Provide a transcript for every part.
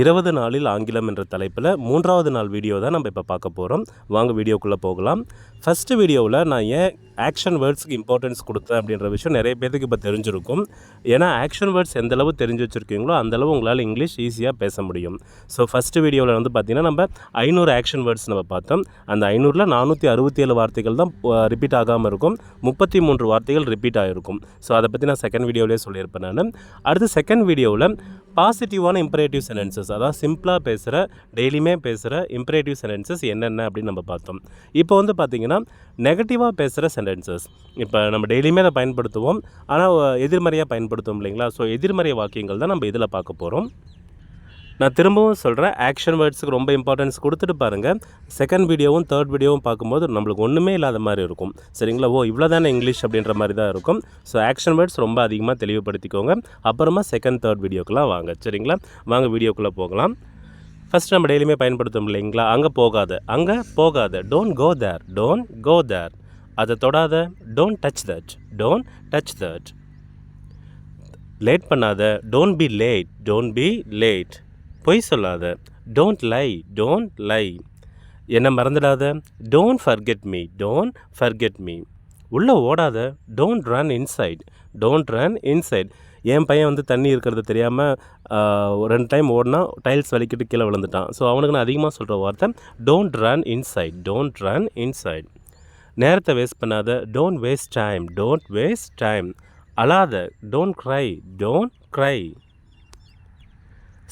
இருபது நாளில் ஆங்கிலம் என்ற தலைப்பில் மூன்றாவது நாள் வீடியோ தான் நம்ம இப்போ பார்க்க போகிறோம் வாங்க வீடியோக்குள்ளே போகலாம். ஃபஸ்ட்டு வீடியோவில் நான் ஏன் ஆக்ஷன் வேர்ட்ஸ்க்கு இம்பார்ட்டன்ஸ் கொடுத்தேன் அப்படின்ற விஷயம் நிறைய பேருக்கு இப்போ தெரிஞ்சிருக்கும். ஏன்னா ஆக்ஷன் வேர்ட்ஸ் எந்த அளவு தெரிஞ்சு வச்சுருக்கீங்களோ அந்தளவு உங்களால் இங்கிலீஷ் ஈஸியாக பேச முடியும். ஸோ ஃபஸ்ட்டு வீடியோவில் வந்து பார்த்திங்கன்னா நம்ம ஐநூறு ஆக்ஷன் வேர்ட்ஸ் நம்ம பார்த்தோம். அந்த ஐநூறில் நானூற்றி அறுபத்தி ஏழு வார்த்தைகள் தான் ரிப்பீட் ஆகாமல் இருக்கும். முப்பத்தி மூன்று வார்த்தைகள் ரிப்பீட் ஆகிருக்கும் ஸோ அதை பற்றி நான் செகண்ட் வீடியோவிலே சொல்லியிருப்பேன் நான். அடுத்து செகண்ட் வீடியோவில் பாசிட்டிவான இம்பரேட்டிவ் சென்டென்சஸ் அதாவது சிம்பிளாக பேசுகிற டெய்லியுமே பேசுகிற இம்பரேட்டிவ் சென்டென்சஸ் என்னென்ன அப்படின்னு நம்ம பார்த்தோம். இப்போ வந்து பார்த்திங்கன்னா நெகட்டிவாக பேசுகிற சென்டென்சஸ் இப்போ நம்ம டெய்லியுமே அதை பயன்படுத்துவோம். ஆனால் எதிர்மறையாக பயன்படுத்துவோம் இல்லைங்களா? ஸோ எதிர்மறை வாக்கியங்கள் தான் நம்ம இதில் பார்க்க போகிறோம் நான் திரும்பவும் சொல்கிறேன் ஆக்ஷன் வேர்ட்ஸுக்கு ரொம்ப இம்பார்ட்டன்ஸ் கொடுத்துட்டு பாருங்கள் செகண்ட் வீடியோவும் தேர்ட் வீடியோவும் பார்க்கும்போது நம்மளுக்கு ஒன்றுமே இல்லாத மாதிரி இருக்கும். சரிங்களா? ஓ இவ்வளோ தானே இங்கிலீஷ் அப்படின்ற மாதிரி தான் இருக்கும். ஸோ ஆக்ஷன் வேர்ட்ஸ் ரொம்ப அதிகமாக தெளிவுபடுத்திக்கோங்க. அப்புறமா செகண்ட் தேர்ட் வீடியோக்கெலாம் வாங்க. சரிங்களா? வாங்க வீடியோக்குள்ளே போகலாம். ஃபஸ்ட் நம்ம டெய்லியுமே பயன்படுத்தும் இல்லைங்களா? அங்கே போகாத. அங்கே போகாத. Don't go there don't go there அதை தொடாத. Don't touch that don't touch that late பண்ணாத. Don't be late don't be late பொய் சொல்லாத. டோன்ட் லை டோன்ட் லை என்னை மறந்துடாத. Don't forget me don't forget me உள்ளே ஓடாத. Don't run inside don't run inside என் பையன் வந்து தண்ணி இருக்கிறது தெரியாமல் ரெண்டு டைம் ஓடினா டைல்ஸ் வலிக்கிட்டு கீழே விழுந்துட்டான். ஸோ அவனுக்கு நான் அதிகமாக சொல்கிற வார்த்தை don't run inside don't run inside நேரத்தை வேஸ்ட் பண்ணாத. Don't waste time don't waste time அழாத டோன்ட் க்ரை டோன்ட் க்ரை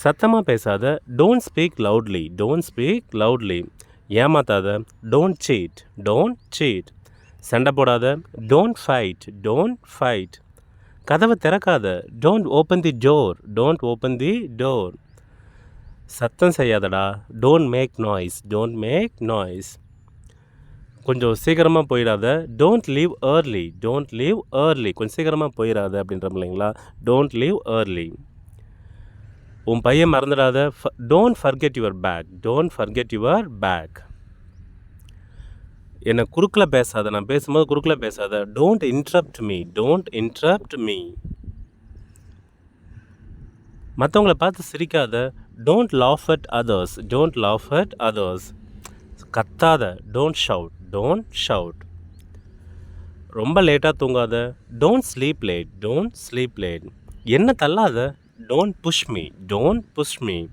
சத்தமாக பேசாத don't speak loudly don't speak loudly ஏமாத்தாத don't cheat don't cheat சண்டை போடாத டோன்ட் ஃபைட் டோன்ட் ஃபைட் கதவை திறக்காத don't open the door don't open the door சத்தம் செய்யாதடா don't make noise don't make noise கொஞ்சம் சீக்கிரமாக போயிடாத don't leave early don't leave early கொஞ்சம் சீக்கிரமாக போயிடாத அப்படின்ற இல்லைங்களா டோன்ட் லீவ் ஏர்லி உன் பையன் மறந்துடாத don't forget your bag don't forget your bag என்னை குறுக்கில் பேசாத நான் பேசும்போது குறுக்கில் பேசாத. Don't interrupt me don't interrupt me மற்றவங்கள பார்த்து சிரிக்காத don't laugh at others don't laugh at others கத்தாத டோன்ட் ஷவுட் டோன்ட் ஷவுட் ரொம்ப லேட்டாக தூங்காத don't sleep late don't sleep late என்ன தள்ளாத don't push me don't push me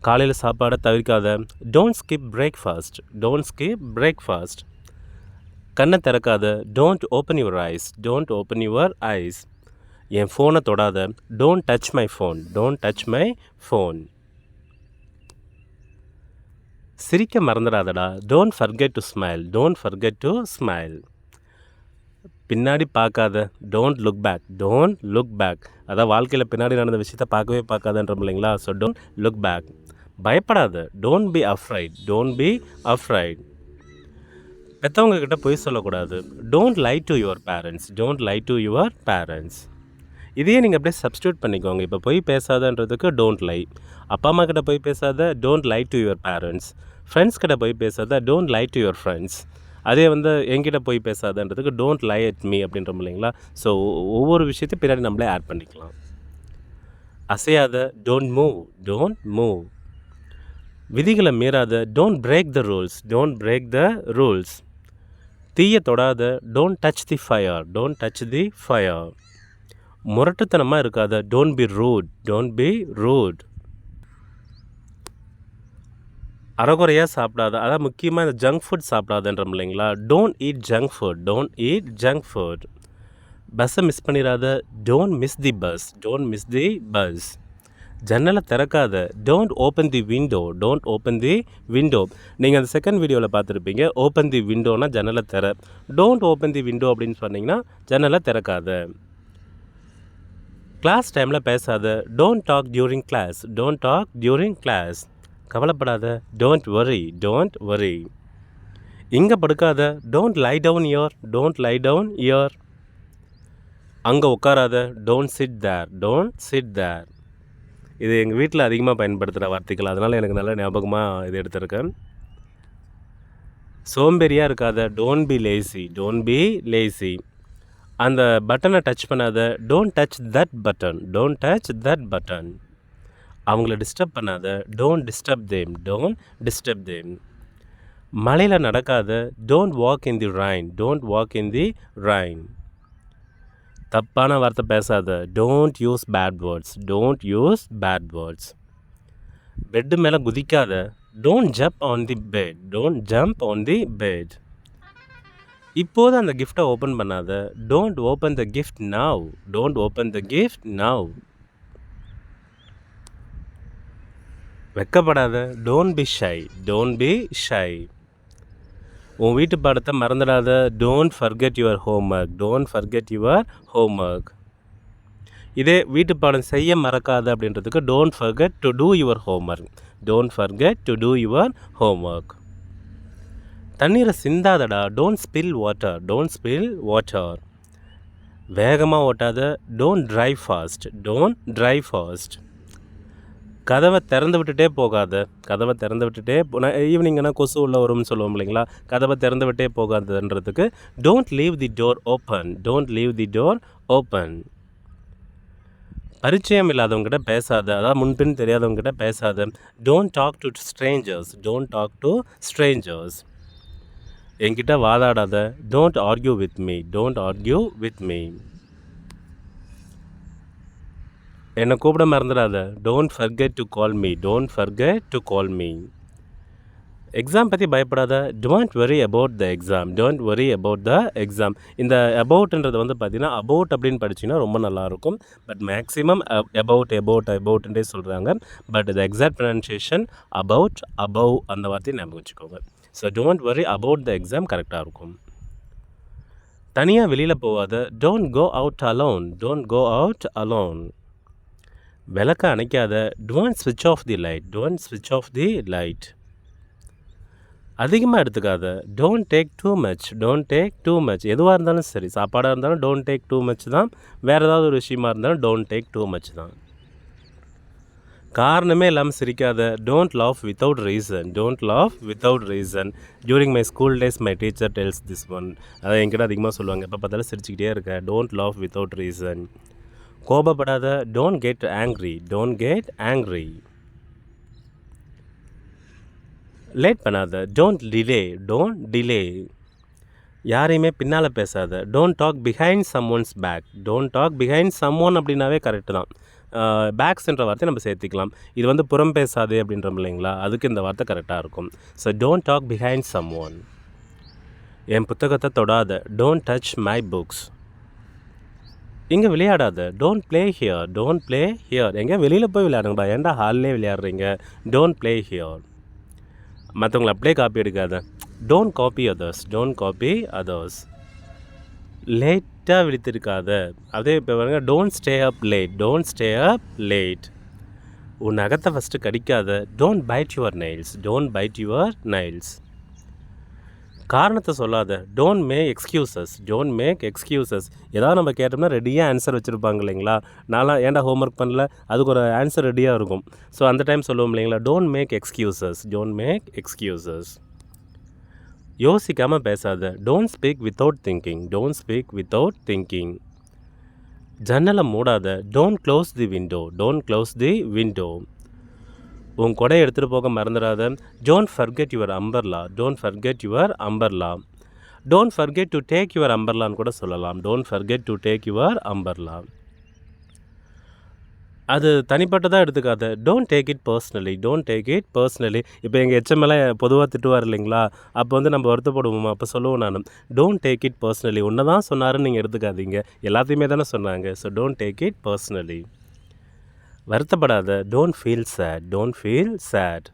காலையில் சாப்பாடை தவிர்க்காத. Don't skip breakfast don't skip breakfast கண்ணை திறக்காத. Don't open your eyes don't open your eyes என் ஃபோனை தொடாத. Don't touch my phone don't touch my phone சிரிக்க மறந்துடாதடா. Don't forget to smile don't forget to smile பின்னாடி பார்க்காத don't look back don't look back அதான் வாழ்க்கையில் பின்னாடி நடந்த விஷயத்த பார்க்கவே பார்க்காதன்றோம் இல்லைங்களா? ஸோ டோன்ட் லுக் பேக் பயப்படாத don't be afraid don't be afraid பெற்றவங்க கிட்ட போய் சொல்லக்கூடாது. Don't lie to your parents don't lie to your parents இதையே நீங்கள் அப்படியே சப்ஸ்டியூட் பண்ணிக்கோங்க. இப்போ போய் பேசாதன்றதுக்கு டோன்ட் லை அப்பா அம்மா கிட்ட போய் பேசாத don't lie to your parents friends கிட்ட போய் பேசாத don't lie to your friends அதே வந்து என்கிட்ட போய் பேசாதன்றதுக்கு டோன்ட் லை அட் மீ அப்படின்றோம் இல்லைங்களா? ஸோ ஒவ்வொரு விஷயத்தையும் பின்னாடி நம்மளே ஆட் பண்ணிக்கலாம். அசையாத டோன்ட் மூவ் டோன்ட் மூவ் விதிகளை மீறாத don't break the rules don't break the rules தீய தொடாத don't touch the fire don't touch the fire முரட்டுத்தனமாக இருக்காத don't be rude don't be rude அறகுறையாக சாப்பிடாத அதான் முக்கியமாக இந்த ஜங்க் ஃபுட் சாப்பிடாதன்றோம் இல்லைங்களா? Don't eat junk food don't eat junk food பஸ்ஸை மிஸ் பண்ணிடாத don't miss the bus don't miss the bus ஜன்னலை திறக்காத don't open the window don't open the window நீங்கள் அந்த செகண்ட் வீடியோவில் பார்த்துருப்பீங்க ஓப்பன் தி விண்டோனா ஜன்னலை திற. டோன்ட் ஓப்பன் தி விண்டோ அப்படின்னு சொன்னீங்கன்னா ஜன்னலை திறக்காத. கிளாஸ் டைமில் பேசாத don't talk during class don't talk during class கவலைப்படாத டோன்ட் வரி டோன்ட் வரி இங்கே படுக்காத don't lie down here don't lie down here அங்கே உட்காராத don't sit there don't sit there இது எங்கள் வீட்டில் அதிகமாக பயன்படுத்துகிற வார்த்தைகள். அதனால் எனக்கு நல்ல ஞாபகமாக இது எடுத்திருக்கேன். சோம்பேறியாக இருக்காத don't be lazy don't be lazy அந்த பட்டனை டச் பண்ணாத don't touch that button don't touch that button அவங்கள டிஸ்டர்ப் பண்ணாத. Don't disturb them don't disturb them மலையில் நடக்காத. Don't walk in the rain don't walk in the rain தப்பான வார்த்தை பேசாத. Don't use bad words don't use bad words bed மேலே குதிக்காத. Don't jump on the bed don't jump on the bed இப்போது அந்த கிஃப்ட்டை open பண்ணாத. Don't open the gift now don't open the gift now வெக்கப்படாத don't be shy don't be shy உன் வீட்டு பாடத்தை மறந்துடாத don't forget your homework don't forget your homework இதே வீட்டு பாடம் செய்ய மறக்காது அப்படின்றதுக்கு don't forget to do your homework don't forget to do your homework தண்ணீரை சிந்தாதடா don't spill water don't spill water வேகமாக ஓட்டாத don't drive fast don't drive fast கதவை திறந்து விட்டுட்டே போகாத. கதவை திறந்து விட்டுட்டே ஈவினிங்னா கொசு உள்ள வரும்னு சொல்லுவோம் இல்லைங்களா? கதவை திறந்து விட்டே போகாதுன்றதுக்கு don't leave the door open don't leave the door open பரிச்சயம் இல்லாதவங்ககிட்ட பேசாத. அதாவது முன்பின் தெரியாதவங்ககிட்ட பேசாத. Don't talk to strangers don't talk to strangers என்கிட்ட வாதாடாத. Don't argue with me don't argue with me என்னை கூப்பிட மறந்துடாத. Don't forget to call me don't forget to call me exam பற்றி பயப்படாத. Don't worry about the exam don't worry about the exam இந்த அபவுட்ன்றது வந்து பார்த்திங்கன்னா அபவுட் அப்படின்னு படிச்சிங்கன்னா ரொம்ப நல்லாயிருக்கும். பட் மேக்ஸிமம் அபவுட் அபவுட் அபவுட்ன்றே சொல்கிறாங்க but the exact pronunciation about above அந்த வார்த்தையை ஞாபகம் வச்சுக்கோங்க. So don't worry about the exam கரெக்டாக இருக்கும். தனியாக வெளியில் போகாத don't go out alone don't go out alone விளக்க அணைக்காத டோன்ட் ஸ்விட்ச் ஆஃப் தி லைட் டோன்ட் ஸ்விட்ச் ஆஃப் தி லைட் அதிகமாக எடுத்துக்காத don't take too much don't take too much எதுவாக இருந்தாலும் சரி சாப்பாடாக இருந்தாலும் டோன்ட் டேக் டூ மச் தான். வேறு ஏதாவது ஒரு விஷயமா இருந்தாலும் டோன்ட் டேக் டூ மச் தான். காரணமே இல்லாமல் சிரிக்காத don't laugh without reason don't laugh without reason during my school days my teacher tells this one அதை என்கிட்ட அதிகமாக சொல்லுவாங்க எப்போ பார்த்தாலும் சிரிச்சுக்கிட்டே இருக்கேன் don't laugh without reason கோபப்படாத don't get angry don't get angry late பண்ணாத டோன்ட் டிலே டோன்ட் டிலே யாரையுமே பின்னால் பேசாத don't talk behind someone's back don't talk behind someone அப்படின்னாவே கரெக்டு தான் பேக்ஸ்ன்ற வார்த்தை நம்ம சேர்த்திக்கலாம். இது வந்து புறம் பேசாதே அப்படின்றோம் இல்லைங்களா? அதுக்கு இந்த வார்த்தை கரெக்டாக இருக்கும். So don't talk behind someone என் புத்தகத்தை தொடாத டோன்ட் டச் மை புக்ஸ் இங்கே விளையாடாத? Don't play here don't play here எங்கே வெளியில் போய் விளையாடுங்கடா ஏன்டா ஹால்லே விளையாடுறீங்க? டோன்ட் ப்ளே ஹியர் மற்றவங்களை அப்படியே காப்பி எடுக்காத. Don't copy others don't copy others லேட்டாக விழித்திருக்காத. அதே இப்போ பாருங்க don't stay up late don't stay up late உன் நகத்தை first கடிக்காத. Don't bite your nails don't bite your nails காரணத்தை சொல்லாத. Don't make excuses don't make excuses ஏதாவது நம்ம கேட்டோம்னா ரெடியாக ஆன்சர் வச்சுருப்பாங்க இல்லைங்களா? நான்லாம் ஏன்டா ஹோம்ஒர்க் பண்ணல? அதுக்கு ஒரு ஆன்சர் ரெடியாக இருக்கும். ஸோ அந்த டைம் சொல்லுவோம் இல்லைங்களா? Don't make excuses don't make excuses யோசிக்காமல் பேசாத. Don't speak without thinking don't speak without thinking ஜன்னலை மூடாத. Don't close the window don't close the window உன் கொடை எடுத்துகிட்டு போக மறந்துடாத don't forget your umbrella don't forget your umbrella don't forget to take your அம்பர்லான்னு கூட சொல்லலாம். Don't forget to take your umbrella அது தனிப்பட்டதாக எடுத்துக்காத. Don't take it personally don't take it personally இப்போ எங்கள் எச்எம்எல்லாம் பொதுவாக திட்டுவார் இல்லைங்களா? அப்போ வந்து நம்ம வருத்தப்படுவோம். அப்போ சொல்லுவோம் நான். டோன்ட் டேக் இட் பர்சனலி ஒன்று தான் சொன்னாருன்னு நீங்கள் எடுத்துக்காதீங்க. எல்லாத்தையுமே தானே சொன்னாங்க. So don't take it personally Varuthapadatha don't feel sad don't feel sad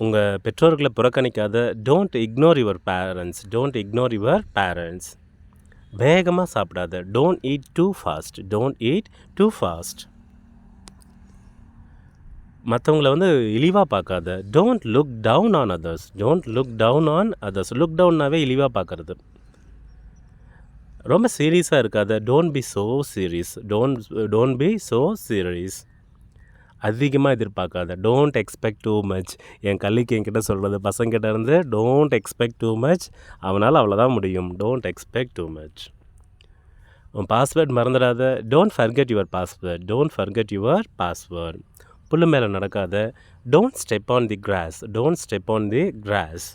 உங்கள் பெற்றோர்களை புறக்கணிக்காத don't ignore your parents don't ignore your parents வேகமாக சாப்பிடாத don't eat too fast don't eat too fast மற்றவங்கள வந்து இழிவாக பார்க்காத don't look down on others don't look down on others look டவுன்னாவே இழிவாக பார்க்குறது. ரொம்ப சீரியஸாக இருக்காத. Don't be so serious don't don't be so serious அதிகமாக எதிர்பார்க்காத. டோன்ட் எக்ஸ்பெக்ட் டூ மச் என் கல்லிக்கு என்கிட்ட சொல்கிறது பசங்கிட்ட இருந்து டோன்ட் எக்ஸ்பெக்ட் டூ மச் அவனால் அவ்வளோதான் முடியும். டோன்ட் எக்ஸ்பெக்ட் டூ மச் உன் பாஸ்வேர்ட் மறந்துடாத. Don't forget your password don't forget your password புல்லு மேலே நடக்காத. Don't step on the grass don't step on the grass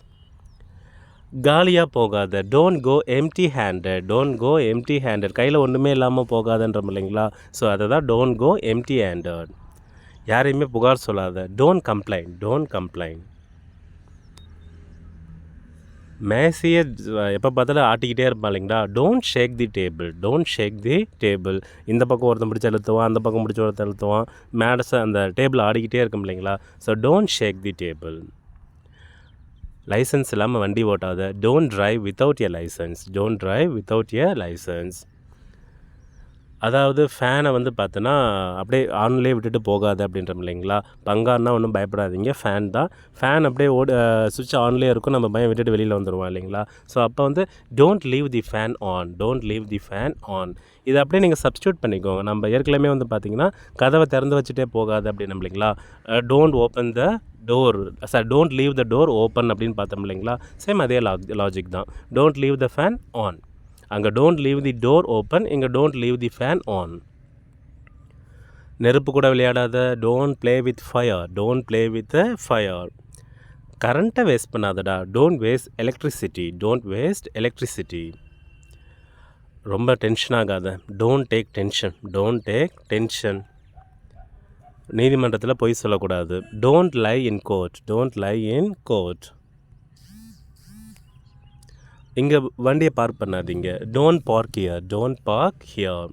காலியாக போகாத don't go empty handed don't go empty handed கையில் ஒன்றுமே இல்லாமல் போகாதன்றோம் இல்லைங்களா? ஸோ அதை தான் டோன்ட் கோ எம்டி ஹேண்டட் யாரையுமே புகார் சொல்லாத. டோன்ட் கம்ப்ளைண்ட் டோன்ட் கம்ப்ளைண்ட் மேசியை எப்போ பார்த்தாலும் ஆட்டிக்கிட்டே இருப்பான் இல்லைங்களா? Don't shake the table don't shake the table இந்த பக்கம் ஒருத்தன் பிடிச்சி அழுத்துவான் அந்த பக்கம் பிடிச்சி ஒருத்தன் அழுத்துவான். மேடஸை அந்த டேபிள் ஆடிக்கிட்டே இருக்கும் இல்லைங்களா? So don't shake the table license இல்லாமல் வண்டி ஓட்டாத. Don't drive without a license don't drive without a license அதாவது ஃபேனை வந்து பார்த்தோன்னா அப்படியே ஆன்லேயே விட்டுட்டு போகாது அப்படின்றோம் இல்லைங்களா? பங்கார்னா ஒன்றும் பயப்படாதீங்க. ஃபேன் தான். ஃபேன் அப்படியே ஓடு சுவிட்ச் ஆன்லேயே இருக்கும். நம்ம பயம் விட்டுட்டு வெளியில் வந்துடுவோம் இல்லைங்களா? ஸோ அப்போ வந்து don't leave the fan on don't leave the fan on இதை அப்படியே நீங்கள் சப்ஸ்டியூட் பண்ணிக்கோங்க. நம்ம ஏற்கனவே வந்து பார்த்தீங்கன்னா கதவை திறந்து வச்சுட்டே போகாது அப்படின்னு இல்லைங்களா? Don't open the door sir don't leave the door open அப்படின்னு பார்த்தோம் இல்லைங்களா? சேம் அதே லாஜிக் தான். Don't leave the fan on அங்கே don't leave the door open இங்கே don't leave the fan on நெருப்பு கூட விளையாடாத don't play with fire don't play with fire கரண்ட்டை waste பண்ணாதடா. Don't waste electricity don't waste electricity ரொம்ப tension ஆகாத. Don't take tension don't take tension நீதிமன்றத்தில் பொய் சொல்லக்கூடாது. Don't lie in court don't lie in court இங்கே வண்டியை பார்க் பண்ணாதீங்க. Don't park here don't park here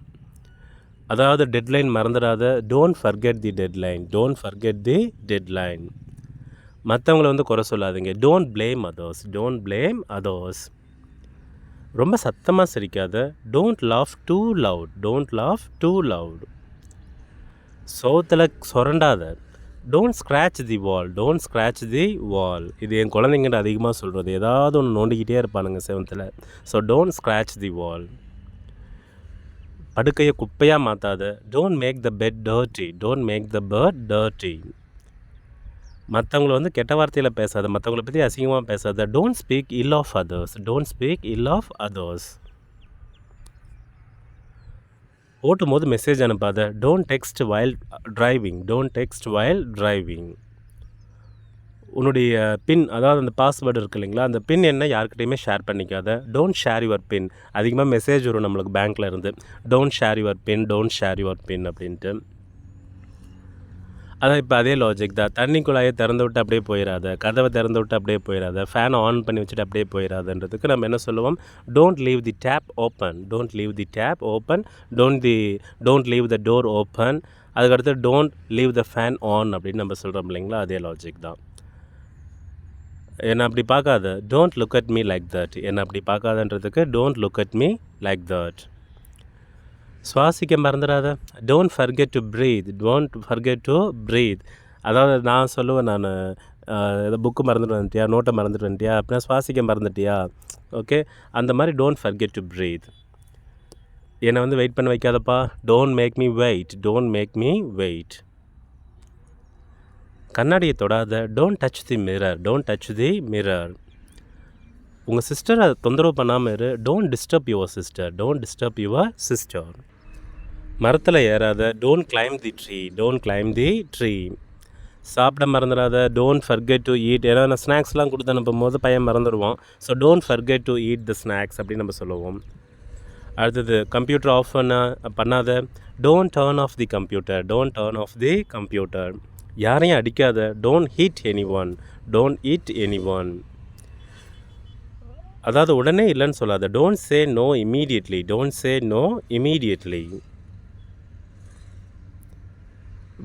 அதாவது டெட்லைன் மறந்துடாத. Don't forget the deadline don't forget the deadline மற்றவங்கள வந்து குறை சொல்லாதீங்க. Don't blame others don't blame others ரொம்ப சத்தமாக சிரிக்காத don't laugh too loud don't laugh too loud சோத்தில் சுரண்டாத don't scratch the wall don't scratch the wall இது என் குழந்தைங்கிட்ட அதிகமாக சொல்கிறது ஏதாவது ஒன்று நோண்டிக்கிட்டே இருப்பானுங்க செவன்த்தில் so don't scratch the wall படுக்கையை குப்பையாக மாற்றாத don't make the bed dirty don't make the bed dirty மற்றவங்கள வந்து கெட்ட வார்த்தையில் பேசாத மற்றவங்கள பற்றி அசிங்கமாக பேசாத. Don't speak ill of others don't speak ill of others ஓட்டும் போது message அனுப்பாத. Don't text while driving don't text while driving உன்னுடைய பின் அதாவது அந்த பாஸ்வேர்டு இருக்கு இல்லைங்களா? அந்த பின் என்ன யாருக்கிட்டையுமே ஷேர் பண்ணிக்காத. டோன்ட் ஷேர் யுவர் பின் அதிகமாக மெசேஜ் வரும் நம்மளுக்கு பேங்க்கில் இருந்து. Don't share your PIN don't share your PIN அப்படின்ட்டு. அதான் இப்போ அதே லாஜிக் தான். தண்ணி குழாயை திறந்து விட்டு அப்படியே போயிடாத கதவை திறந்து விட்டு அப்படியே போயிடாத ஃபேனை ஆன் பண்ணி வச்சுட்டு அப்படியே போயிடாதுன்றதுக்கு நம்ம என்ன சொல்லுவோம்? Don't leave the tap open don't leave the tap open don't the don't leave the door open அதுக்கடுத்து don't leave the fan on அப்படின்னு நம்ம சொல்கிறோம் இல்லைங்களா? அதே லாஜிக் தான். என்னை அப்படி பார்க்காத. Don't look at me like that என்னை அப்படி பார்க்காதன்றதுக்கு don't look at me like that சுவாசிக்க மறந்துடாத. Don't forget to breathe don't forget to breathe அதாவது நான் சொல்லுவேன் நான் ஏதோ புக்கு மறந்துட்டு வந்துட்டியா நோட்டை மறந்துட்டு வந்துட்டியா அப்படின்னா சுவாசிக்க மறந்துட்டியா? ஓகே அந்த மாதிரி டோன்ட் ஃபர்கெட் டு ப்ரீத் என்னை வந்து வெயிட் பண்ண வைக்காதப்பா. Don't make me wait don't make me wait கண்ணாடியை தொடாத. Don't touch the mirror don't touch the mirror உங்கள் சிஸ்டரை தொந்தரவு பண்ணாமல் இரு. Don't disturb your sister don't disturb your sister மரத்தில் ஏறாத. Don't climb the tree don't climb the tree சாப்பிட மறந்துடாத. டோன்ட் ஃபர்கெட் டு ஈட் ஏன்னா நான் ஸ்நாக்ஸ்லாம் கொடுத்து அனுப்பும் போது பையன் மறந்துடுவான். So don't forget to eat the snacks அப்படின்னு நம்ம சொல்லுவோம். அடுத்தது கம்ப்யூட்டர் ஆஃப் பண்ண பண்ணாத. Don't turn off the computer don't turn off the computer யாரையும் அடிக்காத. Don't hit any one don't eat any one அதாவது உடனே இல்லைன்னு சொல்லாத. Don't say no immediately don't say no immediately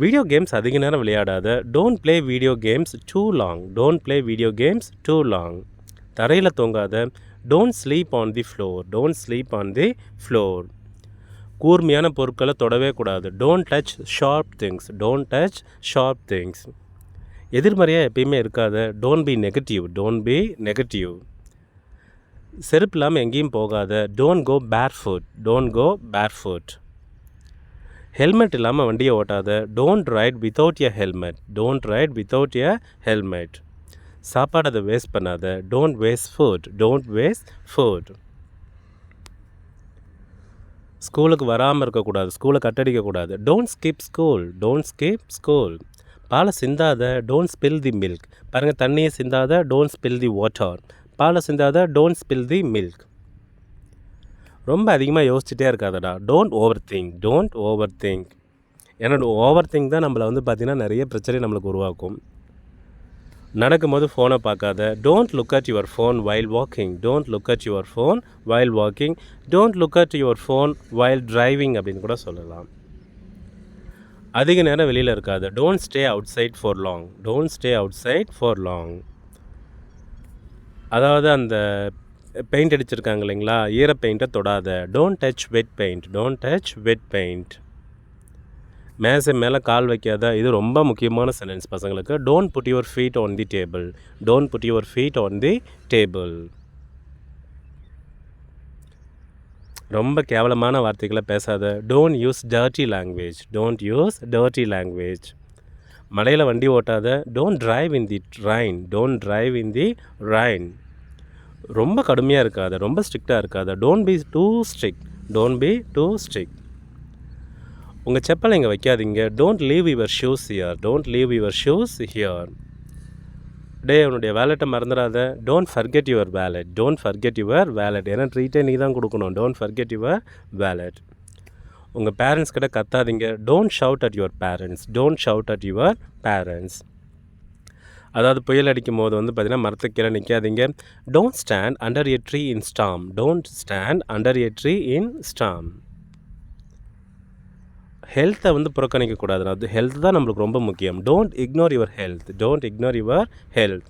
video games அதிக நேரம் விளையாடாத. Don't play video games too long don't play video games too long தரையில் தூங்காத. Don't sleep on the floor don't sleep on the floor கூர்மையான பொருட்களை தொடவே கூடாது. Don't touch sharp things don't touch sharp things எதிர்மறையாக எப்பயுமே இருக்காத. Don't be negative don't be negative செருப்பு இல்லாமல் எங்கேயும் போகாத. டோன்ட் கோ பேர் ஃபுட் டோன்ட் கோ பேர் ஃபுட் ஹெல்மெட் இல்லாமல் வண்டியை ஓட்டாத. Don't ride without a helmet don't ride without a helmet சாப்பாடு அதை வேஸ்ட் பண்ணாத. Don't waste food don't waste food ஸ்கூலுக்கு வராமல் இருக்கக்கூடாது. ஸ்கூலை கட்டடிக்கக்கூடாது. Don't skip school don't skip school பாலை சிந்தாத. டோன்ட் ஸ்பில் தி மில்க் பாருங்கள் தண்ணியை சிந்தாத. டோன்ட் ஸ்பில் தி வாட்டர் பாலை சிந்தாத டோன்ட் ஸ்பில் தி மில்க் ரொம்ப அதிகமாக யோசிச்சுட்டே இருக்காதடா. Don't overthink don't overthink ஏன்னா ஓவர் திங்க் தான் நம்மளை வந்து பார்த்திங்கன்னா நிறைய பிரச்சனை நம்மளுக்கு உருவாக்கும். நடக்கும்போது ஃபோனை பார்க்காத. Don't look at your phone while walking don't look at your phone while walking don't look at your phone while driving அப்படின்னு கூட சொல்லலாம். அதிக நேரம் வெளியில் இருக்காது. Don't stay outside for long don't stay outside for long அதாவது அந்த paint அடிச்சிருக்காங்க இல்லைங்களா? ஈர பெயிண்ட்டை தொடாத. Don't touch wet paint don't touch wet paint மேசை மேலே கால் வைக்காத. இது ரொம்ப முக்கியமான சென்டென்ஸ் பசங்களுக்கு. Don't put your feet on the table don't put your feet on the table ரொம்ப கேவலமான வார்த்தைகளை பேசாத. Don't use dirty language don't use dirty language மலையில் வண்டி ஓட்டாத don't drive in the rain don't drive in the rain ரொம்ப கடுமையாக இருக்காத ரொம்ப ஸ்ட்ரிக்டாக இருக்காத. Don't be too strict don't be too strict உங்கள் செப்பலை இங்கே வைக்காதீங்க. Don't leave your shoes here don't leave your shoes here டே உன்னுடைய வேலெட்டை மறந்துடாத. Don't forget your wallet don't forget your wallet ஏன்னா ட்ரீட்டே நீ தான் கொடுக்கணும். டோன்ட் ஃபர்கெட் யுவர் வேலெட் உங்கள் பேரண்ட்ஸ் கிட்ட கத்தாதீங்க. Don't shout at your parents don't shout at your parents அதாவது புயல் அடிக்கும் போது வந்து பார்த்திங்கன்னா மரத்துக்கு கீழே நிற்காதீங்க don't stand under a tree in storm don't stand under a tree in storm ஹெல்த்தை வந்து புறக்கணிக்கக்கூடாது அது ஹெல்த் தான் நம்மளுக்கு ரொம்ப முக்கியம். Don't ignore your health don't ignore your health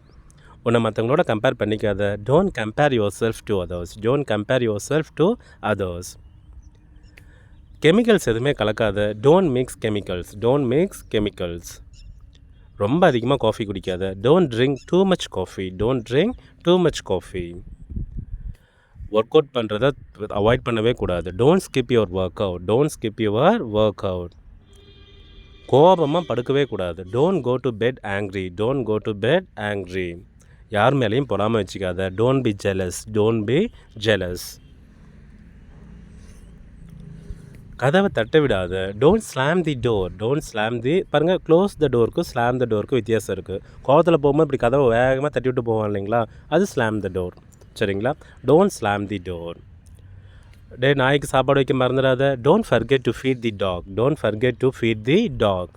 உன்னை மற்றவங்களோட compare பண்ணிக்காத. Don't compare yourself to others don't compare yourself to others chemicals எதுவுமே கலக்காத. Don't mix chemicals don't mix chemicals ரொம்ப அதிகமாக காஃபி குடிக்காத. Don't drink too much coffee don't drink too much coffee work out பண்ணுறத avoid பண்ணவே கூடாது. Don't skip your workout don't skip your workout கோபமாக படுக்கவே கூடாது. Don't go to bed angry don't go to bed angry யார் மேலேயும் பொறாமல் வச்சுக்காத. Don't be jealous don't be jealous கதவை தட்ட விடாத don't slam the door don't slam the பாருங்கள் க்ளோஸ் த டோருக்கும் ஸ்லாம் த டோருக்கும் வித்தியாசம் இருக்குது கோவத்தில் போகும்போது இப்படி கதவை வேகமாக தட்டி விட்டு போவான் இல்லைங்களா? அது ஸ்லாம் த டோர் சரிங்களா? டோன்ட் ஸ்லாம் தி டோர் டே நாய்க்கு சாப்பாடு வைக்க மறந்துடாத. Don't forget to feed the dog don't forget to feed the dog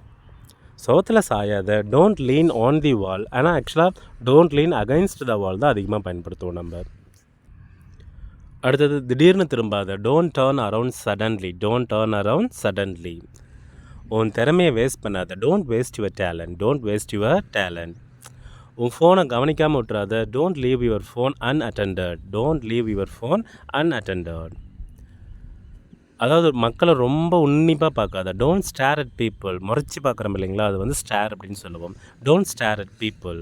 சோத்தில் சாயாத. Don't lean on the wall ஆனால் ஆக்சுவலாக don't lean against the wall தான் அதிகமாக பயன்படுத்துவோம் நம்ம. அடுத்தது திடீர்னு திரும்பாத don't turn around suddenly don't turn around suddenly உன் திறமையை வேஸ்ட் பண்ணாத don't waste your talent don't waste your talent உன் ஃபோனை கவனிக்காமல் விட்டுறாத don't leave your phone unattended don't leave your phone unattended அதாவது மக்களை ரொம்ப உன்னிப்பாக பார்க்காத டோன்ட் ஸ்டேர் அட் பீப்புள் முறைச்சி பார்க்குறோம் இல்லைங்களா? அது வந்து ஸ்டேர் அப்படின்னு சொல்லுவோம். டோன்ட் ஸ்டேர் அட் பீப்புள்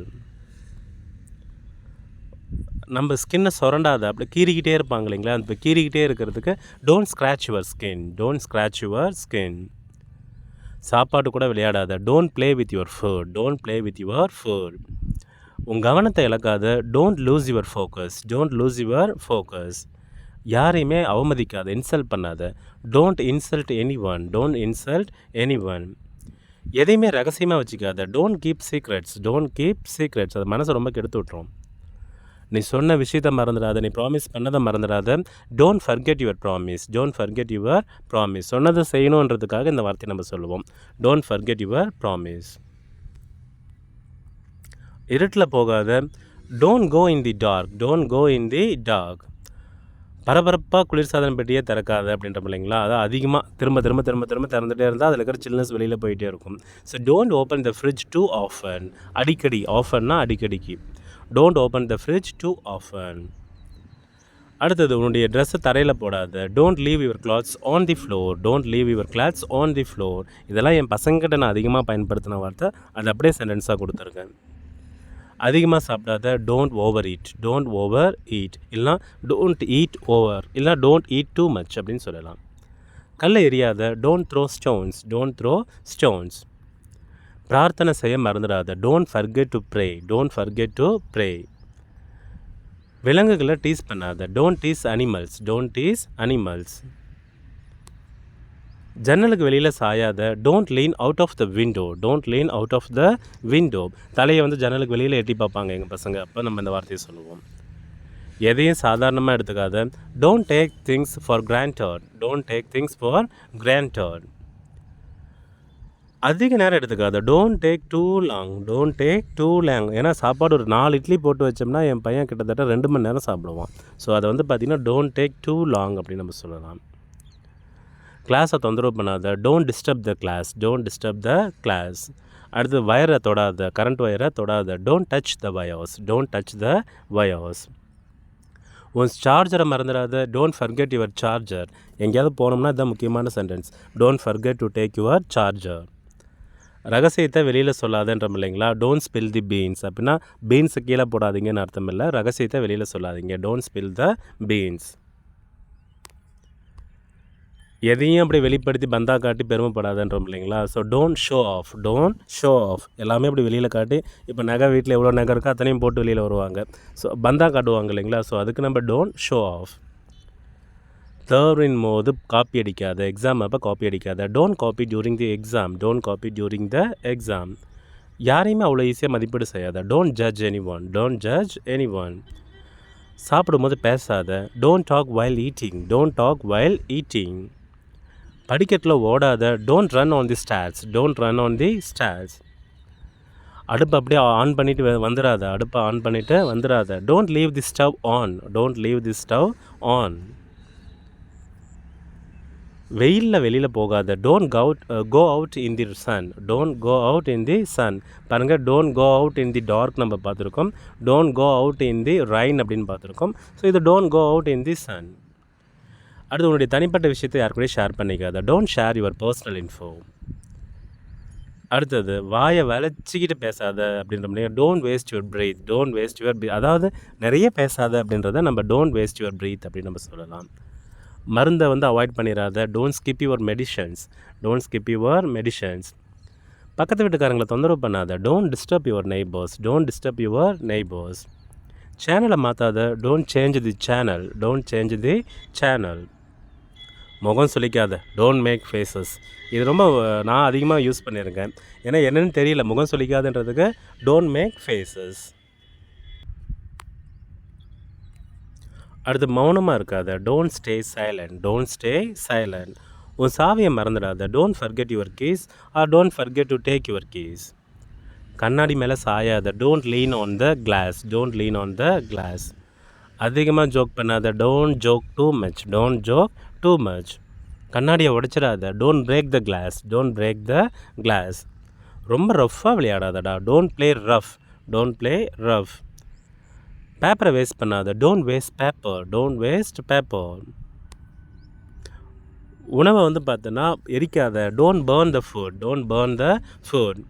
நம்ம ஸ்கின்னை சுரண்டாத அப்படி கீறிக்கிட்டே இருப்பாங்க இல்லைங்களா? அந்த கீறிக்கிட்டே இருக்கிறதுக்கு don't scratch your skin don't scratch your skin சாப்பாடு கூட விளையாடாத don't play with your food don't play with your food உன் கவனத்தை இழக்காத don't lose your focus don't lose your focus யாரையுமே அவமதிக்காத இன்சல்ட் பண்ணாத. Don't insult any one don't insult any one எதையுமே ரகசியமாக வச்சுக்காத. Don't keep secrets don't keep secrets அது மனசை ரொம்ப கெடுத்து விட்ரும் நீ சொன்ன விஷயத்த மறந்துடாத நீ ப்ராமிஸ் பண்ணதை மறந்துடாத. Don't forget your promise don't forget your promise சொன்னதை செய்யணுன்றதுக்காக இந்த வார்த்தையை நம்ம சொல்லுவோம். டோன்ட் ஃபர்கெட் யுவர் ப்ராமிஸ் இருட்டில் போகாத. Don't go in the dark don't go in the dark பரபரப்பாக குளிர்சாதன பெட்டியே திறக்காத அப்படின்ற இல்லைங்களா? அதான் அதிகமாக திரும்ப திரும்ப திரும்ப திரும்ப திறந்துட்டே இருந்தால் அதில் இருக்கிற சில்னஸ் வெளியில் போயிட்டே இருக்கும். So don't open the fridge too often அடிக்கடி. ஆஃபன்னா அடிக்கடிக்கு. Don't open the fridge too often அடுத்தது உன்னுடைய ட்ரெஸ்ஸை தரையில் போடாத. Don't leave your clothes on the floor don't leave your clothes on the floor இதெல்லாம் என் பசங்கிட்ட நான் அதிகமாக பயன்படுத்தின வார்த்தை. அது அப்படியே சென்டென்ஸாக கொடுத்துருக்கேன். அதிகமாக சாப்பிடாத don't overeat don't overeat இல்லைனா டோன்ட் ஈட் ஓவர் இல்லைனா டோன்ட் ஈட் டூ மச் அப்படின்னு சொல்லலாம். கல்லை எரியாத don't throw stones don't throw stones பிரார்த்தனை செய்ய மறந்துடாத. Don't forget to pray don't forget to pray விலங்குகளை டீஸ் பண்ணாத. Don't tease animals don't tease animals ஜன்னலுக்கு வெளியில் சாயாத. Don't lean out of the window don't lean out of the window தலையை வந்து ஜன்னலுக்கு வெளியில் எட்டி பார்ப்பாங்க எங்கள் பசங்க. அப்போ நம்ம இந்த வார்த்தையை சொல்லுவோம். எதையும் சாதாரணமாக எடுத்துக்காத. Don't take things for granted don't take things for granted அதிக நேரம் எடுத்துக்காத. Don't take too long don't take too long ஏன்னா சாப்பாடு ஒரு நாலு இட்லி போட்டு வச்சோம்னா என் பையன் கிட்டத்தட்ட ரெண்டு மணி நேரம் சாப்பிடுவான். ஸோ அதை வந்து பார்த்திங்கன்னா டோன்ட் டேக் டூ லாங் அப்படின்னு நம்ம சொல்லலாம். கிளாஸை தொந்தரவு பண்ணாத. Don't disturb the class don't disturb the class அடுத்து வயரை தொடாத. கரண்ட் ஒயரை தொடாத. Don't touch the wires don't touch the wires உன் சார்ஜரை மறந்துடாத. டோன்ட் ஃபர்கெட் யுவர் சார்ஜர் எங்கேயாவது போனோம்னா இதுதான் முக்கியமான sentence don't forget to take your charger ரகசியத்தை வெளியில் சொல்லாதன்றோம் இல்லைங்களா? டோன்ட் ஸ்பில் தி பீன்ஸ் அப்படின்னா பீன்ஸை கீழே போடாதீங்கன்னு அர்த்தம் இல்லை ரகசியத்தை வெளியில் சொல்லாதீங்க. டோன்ட் ஸ்பில் த பீன்ஸ் எதையும் அப்படி வெளிப்படுத்தி பந்தா காட்டி பெருமைப்படாதன்றோம் இல்லைங்களா? So don't show off don't show off எல்லாமே அப்படி வெளியில் காட்டி இப்போ நகை வீட்டில் எவ்வளோ நகை இருக்கோ அத்தனையும் போட்டு வெளியில் வருவாங்க. ஸோ பந்தா காட்டுவாங்க இல்லைங்களா? ஸோ அதுக்கு நம்ம டோன்ட் ஷோ ஆஃப் தேர்வின் போது காப்பி அடிக்காத எக்ஸாம் அப்போ காப்பி அடிக்காத. Don't copy during the exam don't copy during the exam யாரையுமே அவ்வளோ ஈஸியாக மதிப்பீடு செய்யாத. Don't judge anyone don't judge anyone சாப்பிடும்போது பேசாத. Don't talk while eating don't talk while eating படிக்கட்டில் ஓடாத. Don't run on the stairs don't run on the stairs அடுப்பு அப்படியே ஆன் பண்ணிவிட்டு வந்துடாத அடுப்பை ஆன் பண்ணிவிட்டு வந்துடாத don't leave the stove on don't leave the stove on வெயிலில் வெளியில் போகாத. Don't gout go out in the sun don't go out in the sun பாருங்கள் don't go out in the dark நம்ம பார்த்துருக்கோம். Don't go out in the rain அப்படின்னு பார்த்துருக்கோம். So இது don't go out in the sun அடுத்து உன்னுடைய தனிப்பட்ட விஷயத்தை யார் share பண்ணிக்காத. Don't share your personal info அடுத்தது வாயை வளைச்சிக்கிட்டு பேசாத அப்படின்ற மாதிரி. Don't waste your breath don't waste your அதாவது நிறைய பேசாத அப்படின்றத நம்ம டோன்ட் வேஸ்ட் யுவர் பிரீத் அப்படின்னு நம்ம சொல்லலாம். மருந்தை வந்து அவாய்ட் பண்ணிடாத don't skip your medicines don't skip your medicines பக்கத்து வீட்டுக்காரங்களை தொந்தரவு பண்ணாத. Don't disturb your neighbours don't disturb your neighbours சேனலை மாற்றாத don't change the channel don't change the channel முகம் சொல்லிக்காத டோன்ட் மேக் ஃபேஸஸ் இது ரொம்ப நான் அதிகமாக யூஸ் பண்ணியிருக்கேன். ஏன்னா என்னென்னு தெரியல. முகம் சொல்லிக்காதுன்றதுக்கு டோன்ட் மேக் ஃபேஸஸ் அடுத்து மௌனமாக இருக்காத. Don't stay silent don't stay silent உன் சாவியை மறந்துடாத. Don't forget your keys or don't forget to take your keys கண்ணாடி மேலே சாயாத. Don't lean on the glass don't lean on the glass அதிகமாக ஜோக் பண்ணாத. Don't joke too much don't joke too much கண்ணாடியை உடைச்சிடாத. Don't break the glass don't break the glass ரொம்ப ரஃப்பாக விளையாடாதடா. Don't play rough don't play rough பேப்பரை waste பண்ணாத. Don't waste paper don't waste paper உணவை வந்து பார்த்தோன்னா எரிக்காத. Don't burn the food don't burn the food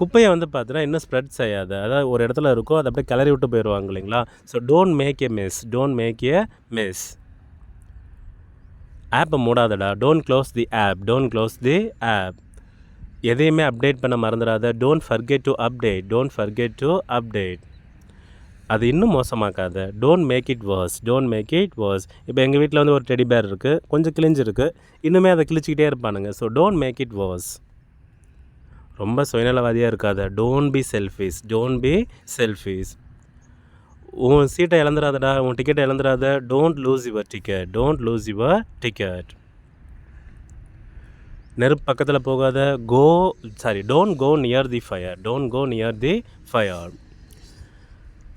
குப்பையை வந்து பார்த்தோன்னா இன்னும் ஸ்ப்ரெட் செய்யாத. அதாவது ஒரு இடத்துல இருக்கும் அதை அப்படியே கிளறி விட்டு போயிடுவாங்க இல்லைங்களா? So don't make a miss don't make a miss ஆப்பை மூடாதடா. Don't close the app don't close the app எதையுமே அப்டேட் பண்ண மறந்துடாத. Don't forget to update don't forget to update அது இன்னும் மோசமாக்காத. Don't make it worse don't make it worse இப்போ எங்கள் வீட்டில் வந்து ஒரு டெடி பேர் இருக்குது கொஞ்சம் கிழிஞ்சிருக்கு இன்னுமே அதை கிழிச்சிக்கிட்டே இருப்பானுங்க. So don't make it worse ரொம்ப சுயநலவாதியாக இருக்காத. Don't be selfish don't be selfish உன் சீட்டை இழந்துடாதடா உன் டிக்கெட்டை இழந்துடாத don't lose your ticket don't lose your ticket நெருப்பு பக்கத்தில் போகாத. Go sorry don't go near the fire don't go near the fire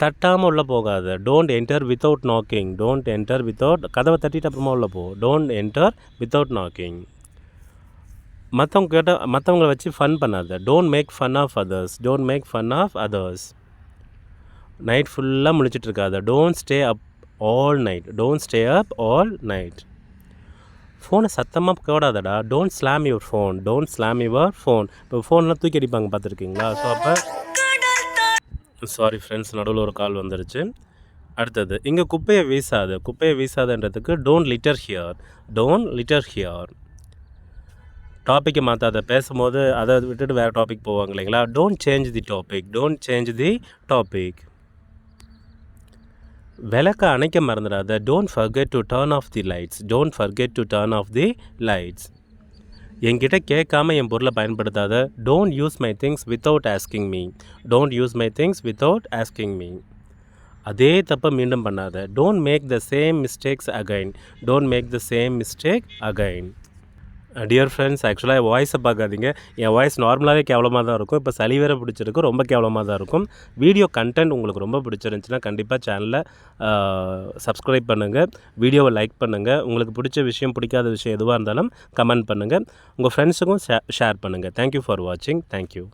தட்டாமல் உள்ளே போகாத. Don't enter without knocking don't enter without கதவை தட்டிட்டு அப்புறமா உள்ளே போ. டோன்ட் என்டர் வித்தவுட் நாக்கிங் மற்றவங்க கேட்ட மற்றவங்கள வச்சு ஃபன் பண்ணாத. Don't make fun of others don't make fun of others night ஃபுல்லாக முழிச்சிட்டு இருக்காத don't stay up all night don't stay up all night ஃபோனை சத்தமாக போடாதடா. Don't slam your phone don't slam your phone இப்போ ஃபோன்லாம் தூக்கி அடிப்பாங்க பார்த்துருக்கீங்களா? ஸோ அப்போ சாரி ஃப்ரெண்ட்ஸ் நடுவில் ஒரு கால் வந்துருச்சு. அடுத்தது இங்கே குப்பையை வீசாது குப்பையை வீசாதுன்றதுக்கு don't litter here don't litter here டாப்பிக்கை மாற்றாத பேசும்போது அதை விட்டுட்டு வேறு டாபிக் போவாங்க இல்லைங்களா? Don't change the topic don't change the topic விளக்க அணைக்க மறந்துடாத. Don't forget to turn off the lights don't forget to turn off the lights என்கிட்ட கேட்காம என் பொருளை பயன்படுத்தாத don't use my things without asking me don't use my things without asking me அதே தப்பை மீண்டும் பண்ணாத. Don't make the same mistakes again don't make the same mistake again dear friends ஆக்சுவலாக என் வாய்ஸை பார்க்காதீங்க. என் வாய்ஸ் நார்மலாகவே கேவலமாக தான் இருக்கும். இப்போ சளி வேறு பிடிச்சிருக்கு ரொம்ப கேவலமாக தான் இருக்கும். வீடியோ கண்டென்ட் உங்களுக்கு ரொம்ப பிடிச்சிருந்துச்சுன்னா கண்டிப்பாக சேனலை சப்ஸ்கிரைப் uh, பண்ணுங்கள் வீடியோவை லைக் பண்ணுங்கள் உங்களுக்கு பிடிச்ச விஷயம் பிடிக்காத விஷயம் எதுவாக இருந்தாலும் கமெண்ட் பண்ணுங்கள் உங்கள் ஃப்ரெண்ட்ஸுக்கும் ஷேர் பண்ணுங்கள் தேங்க்யூ ஃபார் வாட்சிங் தேங்க்யூ